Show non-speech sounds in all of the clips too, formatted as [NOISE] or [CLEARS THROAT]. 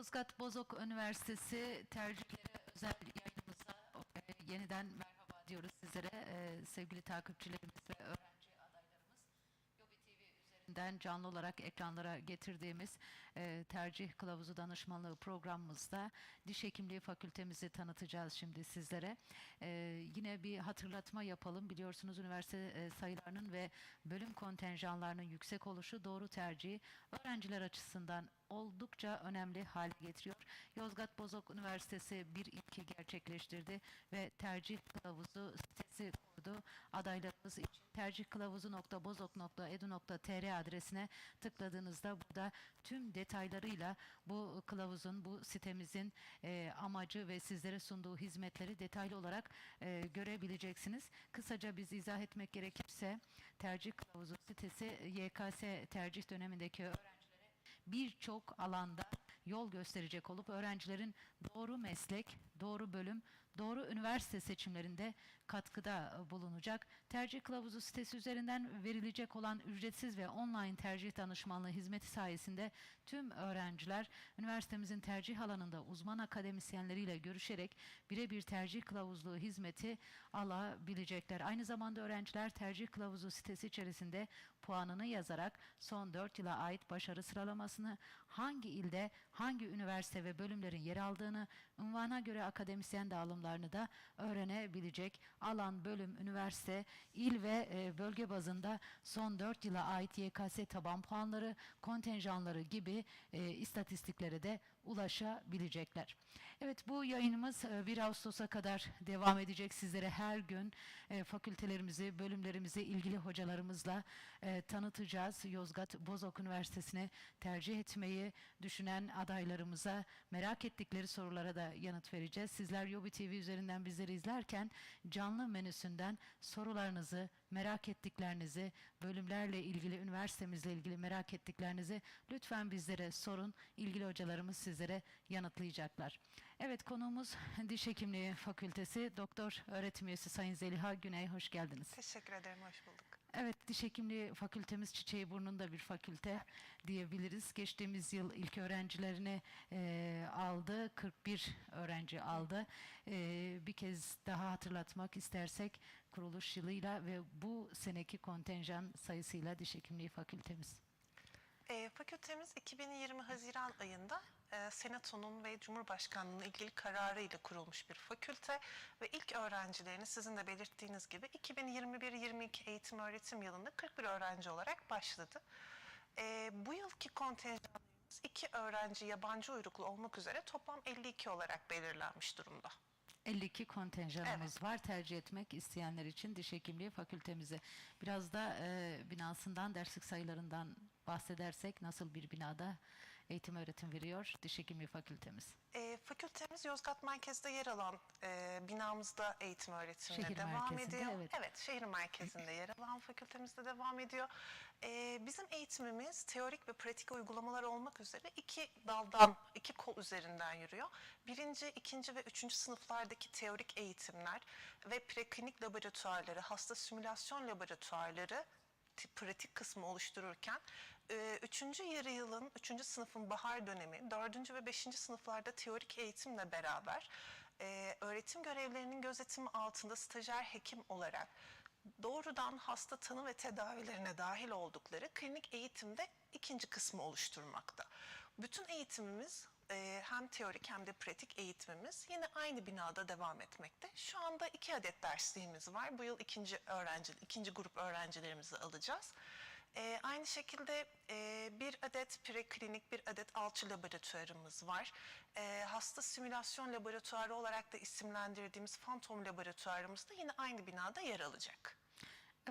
Yozgat Bozok Üniversitesi tercihlere özel yayınımıza e, yeniden merhaba diyoruz sizlere. E, sevgili takipçilerimiz ve öğrenci adaylarımız. Yobi TV üzerinden canlı olarak ekranlara getirdiğimiz e, tercih kılavuzu danışmanlığı programımızda diş hekimliği fakültemizi tanıtacağız şimdi sizlere. E, yine bir hatırlatma yapalım. Biliyorsunuz üniversite e, sayılarının ve bölüm kontenjanlarının yüksek oluşu doğru tercihi öğrenciler açısından oldukça önemli hale getiriyor. Yozgat Bozok Üniversitesi bir ilki gerçekleştirdi ve tercih kılavuzu sitesi kurdu. Adaylarımız için tercihkılavuzu.bozok.edu.tr adresine tıkladığınızda burada tüm detaylarıyla bu kılavuzun, bu sitemizin e, amacı ve sizlere sunduğu hizmetleri detaylı olarak e, görebileceksiniz. Kısaca biz izah etmek gerekirse tercih kılavuzu sitesi YKS tercih dönemindeki öğrencilere birçok alanda yol gösterecek olup öğrencilerin doğru meslek, doğru bölüm, doğru üniversite seçimlerinde katkıda e, bulunacak. Tercih kılavuzu sitesi üzerinden verilecek olan ücretsiz ve online tercih danışmanlığı hizmeti sayesinde tüm öğrenciler üniversitemizin tercih alanında uzman akademisyenleriyle görüşerek birebir tercih kılavuzluğu hizmeti alabilecekler. Aynı zamanda öğrenciler tercih kılavuzu sitesi içerisinde puanını yazarak son 4 yıla ait başarı sıralamasını, hangi ilde hangi üniversite ve bölümlerin yer aldığını, ünvana göre akademisyen dağılımlarını da öğrenebilecek. Alan, bölüm, üniversite, il ve e, bölge bazında son 4 yıla ait YKS taban puanları, kontenjanları gibi e, istatistiklere de ulaşabilecekler. Evet bu yayınımız e, 1 Ağustos'a kadar devam edecek. Sizlere her gün e, fakültelerimizi, bölümlerimizi ilgili hocalarımızla e, tanıtacağız. Yozgat Bozok Üniversitesi'ne tercih etmeyi düşünen adaylarımıza merak ettikleri sorulara da yanıt vereceğiz. Sizler Yobi TV üzerinden bizleri izlerken canlı menüsünden sorularınızı, merak ettiklerinizi, bölümlerle ilgili, üniversitemizle ilgili merak ettiklerinizi lütfen bizlere sorun. İlgili hocalarımız sizlere yanıtlayacaklar. Evet konuğumuz Diş Hekimliği Fakültesi Doktor Öğretim Üyesi Sayın Zeliha Güney. Hoş geldiniz. Teşekkür ederim, hoş bulduk. Evet, diş hekimliği fakültemiz çiçeği burnunda bir fakülte diyebiliriz. Geçtiğimiz yıl ilk öğrencilerini e, aldı, 41 öğrenci aldı. E, bir kez daha hatırlatmak istersek kuruluş yılıyla ve bu seneki kontenjan sayısıyla diş hekimliği fakültemiz. E, fakültemiz 2020 Haziran ayında e, Senato'nun ve Cumhurbaşkanlığı'nın ilgili kararıyla kurulmuş bir fakülte ve ilk öğrencilerini sizin de belirttiğiniz gibi 2021-22 eğitim öğretim yılında 41 öğrenci olarak başladı. E, bu yılki kontenjanımız iki öğrenci yabancı uyruklu olmak üzere toplam 52 olarak belirlenmiş durumda. 52 kontenjanımız var tercih etmek isteyenler için diş hekimliği fakültemizi. Biraz da e, binasından, derslik sayılarından bahsedersek nasıl bir binada eğitim öğretim veriyor diş hekimliği fakültemiz? E, fakültemiz Yozgat merkezde yer alan e, binamızda eğitim öğretimine Şehir devam ediyor. evet. şehir merkezinde yer alan fakültemizde devam ediyor. E, bizim eğitimimiz teorik ve pratik uygulamalar olmak üzere iki daldan, iki kol üzerinden yürüyor. Birinci, ikinci ve üçüncü sınıflardaki teorik eğitimler ve preklinik laboratuvarları, hasta simülasyon laboratuvarları pratik kısmı oluştururken üçüncü yarı yılın, üçüncü sınıfın bahar dönemi, dördüncü ve beşinci sınıflarda teorik eğitimle beraber öğretim görevlerinin gözetimi altında stajyer hekim olarak doğrudan hasta tanı ve tedavilerine dahil oldukları klinik eğitimde ikinci kısmı oluşturmakta. Bütün eğitimimiz e, hem teorik hem de pratik eğitimimiz yine aynı binada devam etmekte. Şu anda iki adet dersliğimiz var. Bu yıl ikinci öğrenci, ikinci grup öğrencilerimizi alacağız. E, aynı şekilde e, bir adet preklinik, bir adet alçı laboratuvarımız var. E, hasta simülasyon laboratuvarı olarak da isimlendirdiğimiz Phantom laboratuvarımız da yine aynı binada yer alacak.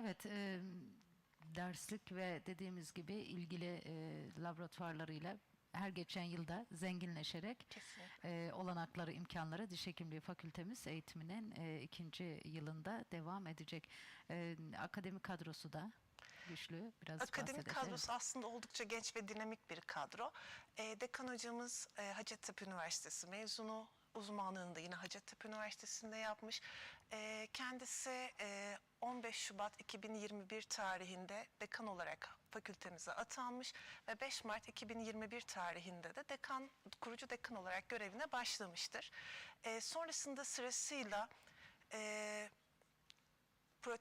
Evet, e, derslik ve dediğimiz gibi ilgili e, laboratuvarlarıyla her geçen yılda zenginleşerek Kesinlikle. e, olanakları, imkanları diş hekimliği fakültemiz eğitiminin e, ikinci yılında devam edecek. E, akademik kadrosu da güçlü. Biraz Akademik kadrosu aslında oldukça genç ve dinamik bir kadro. E, dekan hocamız e, Hacettepe Üniversitesi mezunu. Uzmanlığını da yine Hacettepe Üniversitesi'nde yapmış. E, kendisi e, 15 Şubat 2021 tarihinde dekan olarak fakültemize atanmış ve 5 Mart 2021 tarihinde de dekan, kurucu dekan olarak görevine başlamıştır. E, sonrasında sırasıyla e, pro-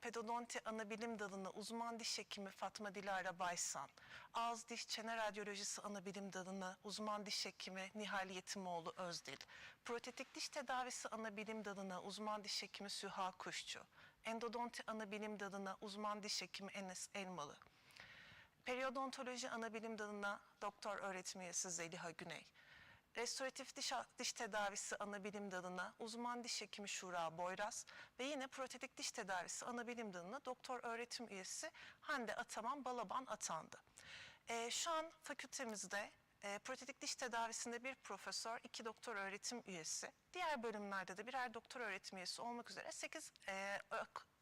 pedodonti anabilim dalına uzman diş hekimi Fatma Dilara Baysan, ağız diş çene radyolojisi anabilim dalına uzman diş hekimi Nihal Yetimoğlu Özdil, protetik diş tedavisi anabilim dalına uzman diş hekimi Süha Kuşçu, endodonti anabilim dalına uzman diş hekimi Enes Elmalı, periodontoloji anabilim dalına doktor öğretim üyesi Zeliha Güney, Restoratif diş, diş tedavisi anabilim dalına uzman diş hekimi Şura Boyraz ve yine protetik diş tedavisi anabilim dalına doktor öğretim üyesi Hande Ataman Balaban atandı. Ee, şu an fakültemizde e, protetik diş tedavisinde bir profesör, iki doktor öğretim üyesi, diğer bölümlerde de birer doktor öğretim üyesi olmak üzere 8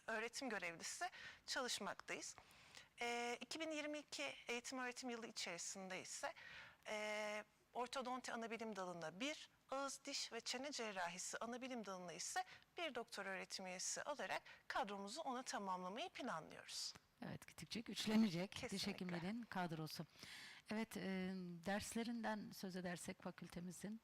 öğretim görevlisi çalışmaktayız. Ee, 2022 eğitim öğretim yılı içerisinde ise e, ortodonti anabilim dalına bir, ağız, diş ve çene cerrahisi anabilim dalına ise bir doktor öğretim üyesi alarak kadromuzu ona tamamlamayı planlıyoruz. Evet gittikçe güçlenecek diş Kesinlikle. hekimlerin kadrosu. Evet e, derslerinden söz edersek fakültemizin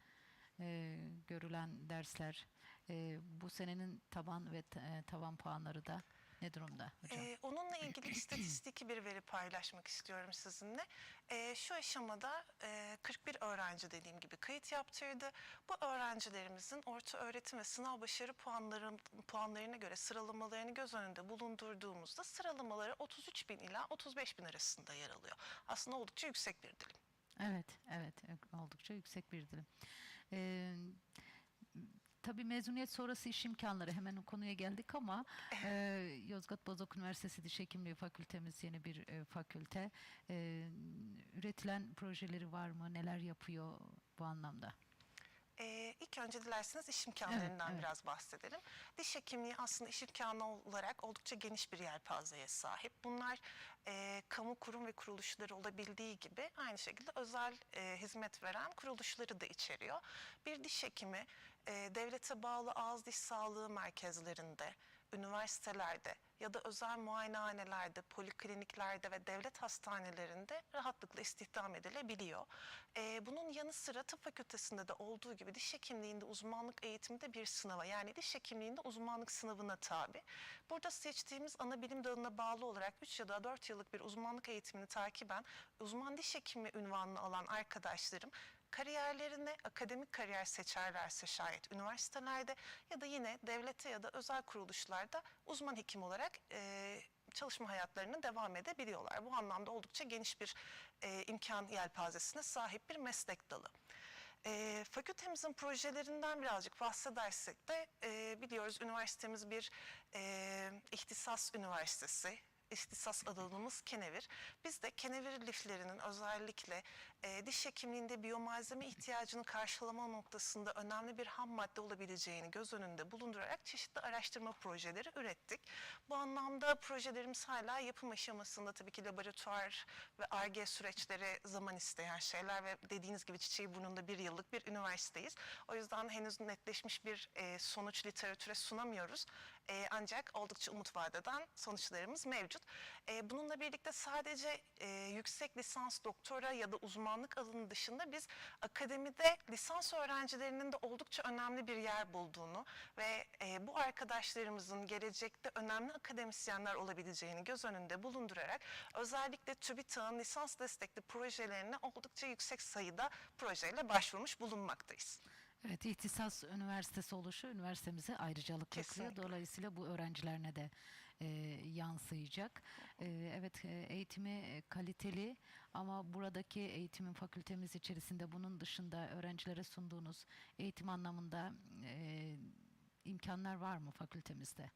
e, görülen dersler e, bu senenin taban ve e, tavan puanları da ne durumda hocam? Ee, onunla ilgili istatistik [CLEARS THROAT] bir veri paylaşmak istiyorum sizinle. Ee, şu aşamada e, 41 öğrenci dediğim gibi kayıt yaptırdı. Bu öğrencilerimizin orta öğretim ve sınav başarı puanları, puanlarına göre sıralamalarını göz önünde bulundurduğumuzda sıralamaları 33 bin ila 35 bin arasında yer alıyor. Aslında oldukça yüksek bir dilim. Evet, evet. Oldukça yüksek bir dilim. Ee, tabii mezuniyet sonrası iş imkanları hemen o konuya geldik ama [LAUGHS] e, Yozgat Bozok Üniversitesi Diş Hekimliği Fakültemiz yeni bir e, fakülte. E, üretilen projeleri var mı? Neler yapıyor bu anlamda? Ee, ilk önce dilerseniz iş imkanlarından evet. biraz bahsedelim. Diş hekimliği aslında iş imkanı olarak oldukça geniş bir yelpazeye sahip. Bunlar e, kamu kurum ve kuruluşları olabildiği gibi aynı şekilde özel e, hizmet veren kuruluşları da içeriyor. Bir diş hekimi e, devlete bağlı ağız diş sağlığı merkezlerinde, üniversitelerde ya da özel muayenehanelerde, polikliniklerde ve devlet hastanelerinde rahatlıkla istihdam edilebiliyor. Ee, bunun yanı sıra tıp fakültesinde de olduğu gibi diş hekimliğinde uzmanlık eğitimi de bir sınava yani diş hekimliğinde uzmanlık sınavına tabi. Burada seçtiğimiz ana bilim dalına bağlı olarak 3 ya da 4 yıllık bir uzmanlık eğitimini takiben uzman diş hekimi ünvanını alan arkadaşlarım kariyerlerine akademik kariyer seçerlerse şayet üniversitelerde ya da yine devlete ya da özel kuruluşlarda uzman hekim olarak e, çalışma hayatlarına devam edebiliyorlar. Bu anlamda oldukça geniş bir e, imkan yelpazesine sahip bir meslek dalı. E, fakültemizin projelerinden birazcık bahsedersek de e, biliyoruz üniversitemiz bir e, ihtisas üniversitesi. İhtisas alanımız kenevir. Biz de kenevir liflerinin özellikle e, diş hekimliğinde biyomalzeme ihtiyacını karşılama noktasında önemli bir ham madde olabileceğini göz önünde bulundurarak çeşitli araştırma projeleri ürettik. Bu anlamda projelerimiz hala yapım aşamasında tabii ki laboratuvar ve ARGE süreçleri zaman isteyen şeyler ve dediğiniz gibi çiçeği burnunda bir yıllık bir üniversiteyiz. O yüzden henüz netleşmiş bir e, sonuç literatüre sunamıyoruz. E, ancak oldukça umut vadeden sonuçlarımız mevcut. E, bununla birlikte sadece e, yüksek lisans, doktora ya da uzmanlık alanı dışında biz akademide lisans öğrencilerinin de oldukça önemli bir yer bulduğunu ve e, bu arkadaşlarımızın gelecekte önemli akademisyenler olabileceğini göz önünde bulundurarak özellikle TÜBİTAK'ın lisans destekli projelerine oldukça yüksek sayıda projeyle başvurmuş bulunmaktayız. Evet, ihtisas üniversitesi oluşu üniversitemize ayrıcalık. Kesinlikle. Dolayısıyla bu öğrencilerine de e, yansıyacak. E, evet, e, eğitimi e, kaliteli ama buradaki eğitimin fakültemiz içerisinde bunun dışında öğrencilere sunduğunuz eğitim anlamında e, imkanlar var mı fakültemizde?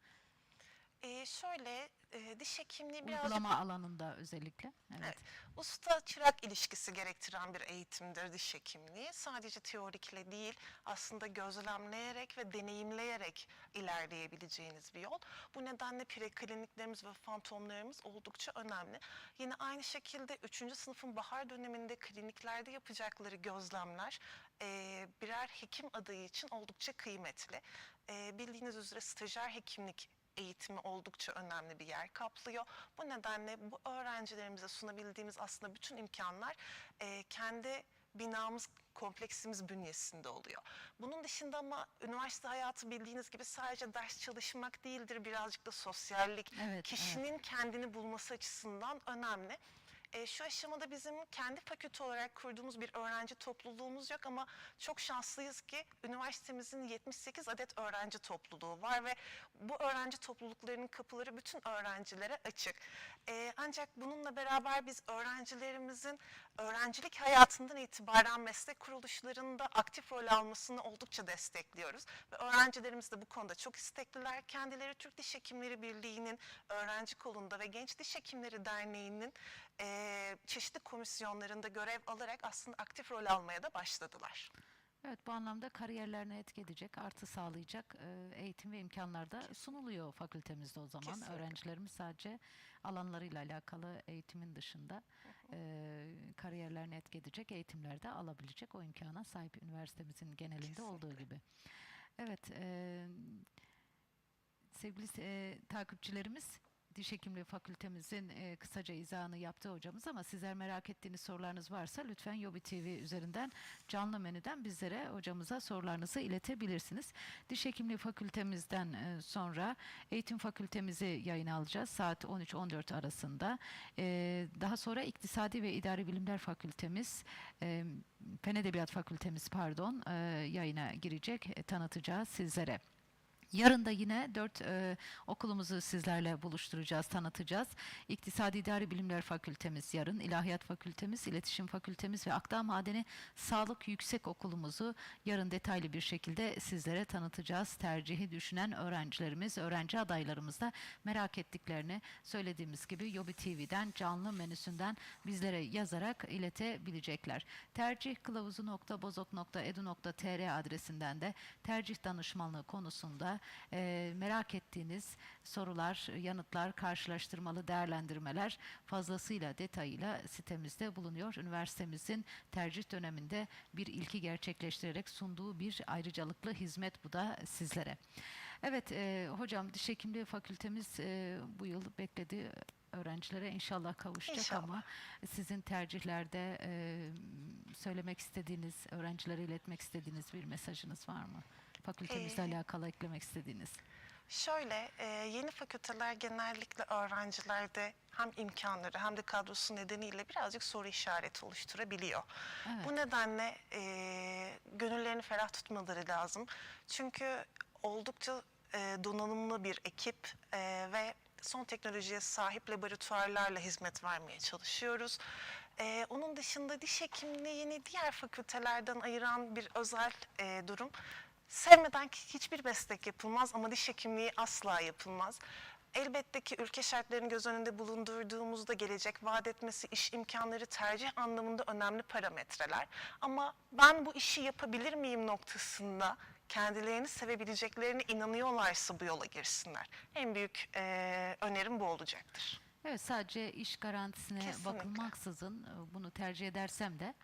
E, şöyle e, diş hekimliği birazcık Uygulama alanında özellikle. Evet. Evet. Usta çırak ilişkisi gerektiren bir eğitimdir diş hekimliği. Sadece teorikle değil, aslında gözlemleyerek ve deneyimleyerek ilerleyebileceğiniz bir yol. Bu nedenle prekliniklerimiz ve fantomlarımız oldukça önemli. Yine aynı şekilde 3. sınıfın bahar döneminde kliniklerde yapacakları gözlemler eee, birer hekim adayı için oldukça kıymetli. Eee, bildiğiniz üzere stajyer hekimlik eğitimi oldukça önemli bir yer kaplıyor. Bu nedenle bu öğrencilerimize sunabildiğimiz aslında bütün imkanlar e, kendi binamız kompleksimiz bünyesinde oluyor. Bunun dışında ama üniversite hayatı bildiğiniz gibi sadece ders çalışmak değildir. Birazcık da sosyallik, Evet, evet. kişinin kendini bulması açısından önemli. E, şu aşamada bizim kendi fakülte olarak kurduğumuz bir öğrenci topluluğumuz yok ama çok şanslıyız ki üniversitemizin 78 adet öğrenci topluluğu var ve bu öğrenci topluluklarının kapıları bütün öğrencilere açık. E, ancak bununla beraber biz öğrencilerimizin öğrencilik hayatından itibaren meslek kuruluşlarında aktif rol almasını oldukça destekliyoruz. Ve öğrencilerimiz de bu konuda çok istekliler. Kendileri Türk Diş Hekimleri Birliği'nin öğrenci kolunda ve Genç Diş Hekimleri Derneği'nin eee, çeşitli komisyonlarında görev alarak aslında aktif rol almaya da başladılar. Evet bu anlamda kariyerlerine etki edecek, artı sağlayacak e, eğitim ve imkanlar da sunuluyor fakültemizde o zaman. Kesinlikle. Öğrencilerimiz sadece alanlarıyla alakalı eğitimin dışında e, kariyerlerine etki edecek eğitimler de alabilecek o imkana sahip üniversitemizin genelinde olduğu Kesinlikle. gibi. Evet, e, sevgili e, takipçilerimiz Diş Hekimliği Fakültemizin e, kısaca izahını yaptı hocamız ama sizler merak ettiğiniz sorularınız varsa lütfen Yobi TV üzerinden canlı menüden bizlere hocamıza sorularınızı iletebilirsiniz. Diş Hekimliği Fakültemizden e, sonra Eğitim Fakültemizi yayına alacağız saat 13-14 arasında. E, daha sonra İktisadi ve İdari Bilimler Fakültemiz, e, Fen Edebiyat Fakültemiz pardon e, yayına girecek, e, tanıtacağız sizlere. Yarın da yine dört e, okulumuzu sizlerle buluşturacağız, tanıtacağız. İktisadi İdari Bilimler Fakültemiz yarın, İlahiyat Fakültemiz, İletişim Fakültemiz ve Akdağ Madeni Sağlık Yüksek Okulumuzu yarın detaylı bir şekilde sizlere tanıtacağız. Tercihi düşünen öğrencilerimiz, öğrenci adaylarımız da merak ettiklerini söylediğimiz gibi Yobi TV'den canlı menüsünden bizlere yazarak iletebilecekler. Tercih kılavuzu.bozok.edu.tr adresinden de tercih danışmanlığı konusunda e, merak ettiğiniz sorular, yanıtlar, karşılaştırmalı değerlendirmeler fazlasıyla detayıyla sitemizde bulunuyor. Üniversitemizin tercih döneminde bir ilki gerçekleştirerek sunduğu bir ayrıcalıklı hizmet bu da sizlere. Evet e, hocam diş hekimliği fakültemiz e, bu yıl bekledi öğrencilere inşallah kavuşacak İnşallah. ama sizin tercihlerde e, söylemek istediğiniz, öğrencilere iletmek istediğiniz bir mesajınız var mı? Fakültemizle Ee, alakalı eklemek istediğiniz. Şöyle, e, yeni fakülteler genellikle öğrencilerde hem imkanları hem de kadrosu nedeniyle birazcık soru işareti oluşturabiliyor. Evet. Bu nedenle e, gönüllerini ferah tutmaları lazım. Çünkü oldukça e, donanımlı bir ekip e, ve son teknolojiye sahip laboratuvarlarla hizmet vermeye çalışıyoruz. E, onun dışında diş hekimliğini diğer fakültelerden ayıran bir özel e, durum. Sevmeden hiçbir meslek yapılmaz ama diş hekimliği asla yapılmaz. Elbette ki ülke şartlarını göz önünde bulundurduğumuzda gelecek vaat etmesi, iş imkanları, tercih anlamında önemli parametreler. Ama ben bu işi yapabilir miyim noktasında kendilerini sevebileceklerine inanıyorlarsa bu yola girsinler. En büyük eee, önerim bu olacaktır. Evet sadece iş garantisine Kesinlikle. bakılmaksızın e, bunu tercih edersem de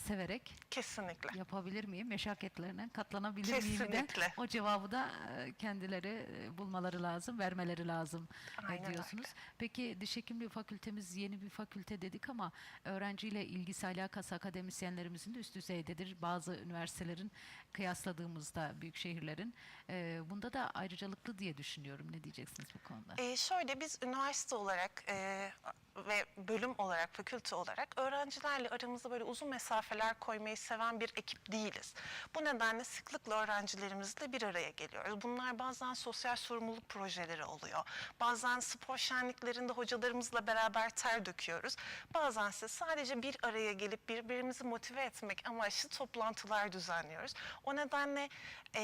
severek Kesinlikle. yapabilir miyim, meşakkatlerine katlanabilir miyim de Kesinlikle. o cevabı da e, kendileri e, bulmaları lazım, vermeleri lazım e, Aynen diyorsunuz. öyle. Peki diş hekimliği fakültemiz yeni bir fakülte dedik ama öğrenciyle ilgisi alakası akademisyenlerimizin de üst düzeydedir. Bazı üniversitelerin kıyasladığımızda büyük şehirlerin e, bunda da ayrıcalıklı diye düşünüyorum. Ne diyeceksiniz bu konuda? Ee, şöyle biz üniversite olarak e, ve bölüm olarak, fakülte olarak öğrencilerle aramızda böyle uzun mesafeler koymayı seven bir ekip değiliz. Bu nedenle sıklıkla öğrencilerimizle bir araya geliyoruz. Bunlar bazen sosyal sorumluluk projeleri oluyor. Bazen spor şenliklerinde hocalarımızla beraber ter döküyoruz. Bazen ise sadece bir araya gelip birbirimizi motive etmek amaçlı toplantılar düzenliyoruz. O nedenle e,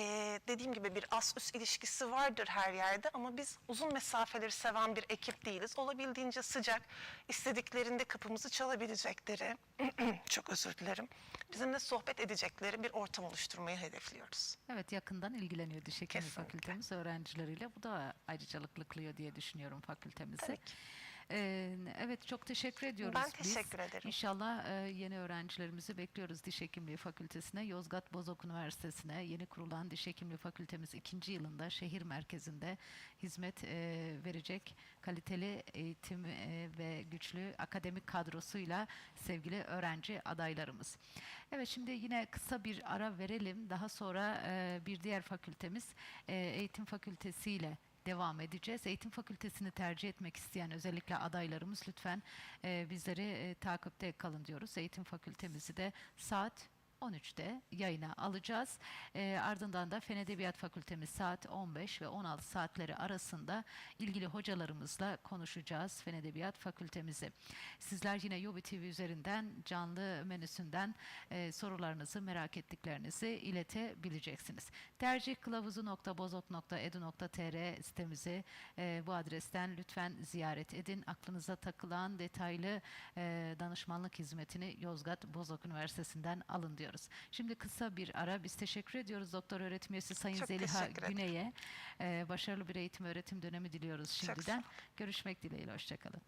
dediğim gibi bir as-üst ilişkisi vardır her yerde ama biz uzun mesafeleri seven bir ekip değiliz. Olabildiğince sıcak, istediklerinde kapımızı çalabilecekleri, [CLEARS THROAT] çok özür dilerim, bizimle sohbet edecekleri bir ortam oluşturmayı hedefliyoruz. Evet yakından ilgileniyor diş Kesinlikle. fakültemiz öğrencileriyle. Bu da ayrıcalıklı kılıyor diye düşünüyorum fakültemizi. Tabii ki. Ee, evet çok teşekkür ediyoruz Ben biz. teşekkür ederim. İnşallah e, yeni öğrencilerimizi bekliyoruz Diş Hekimliği Fakültesine. Yozgat Bozok Üniversitesi'ne yeni kurulan Diş Hekimliği Fakültemiz ikinci yılında şehir merkezinde hizmet e, verecek kaliteli eğitim e, ve güçlü akademik kadrosuyla sevgili öğrenci adaylarımız. Evet şimdi yine kısa bir ara verelim. Daha sonra e, bir diğer fakültemiz e, Eğitim Fakültesi ile devam edeceğiz. Eğitim fakültesini tercih etmek isteyen özellikle adaylarımız lütfen e, bizleri e, takipte kalın diyoruz. Eğitim fakültemizi de saat 13'te yayına alacağız. E, ardından da Fen Edebiyat Fakültemiz saat 15 ve 16 saatleri arasında ilgili hocalarımızla konuşacağız Fen Edebiyat Fakültemizi. Sizler yine Yobi TV üzerinden canlı menüsünden e, sorularınızı, merak ettiklerinizi iletebileceksiniz. Tercih kılavuzu.bozok.edu.tr sitemizi e, bu adresten lütfen ziyaret edin. Aklınıza takılan detaylı e, danışmanlık hizmetini Yozgat Bozok Üniversitesi'nden alın diyoruz. Şimdi kısa bir ara. Biz teşekkür ediyoruz Doktor Öğretim Üyesi Sayın Çok Zeliha. Güney'e. E, başarılı bir eğitim öğretim dönemi diliyoruz şimdiden. Görüşmek dileğiyle. Hoşçakalın.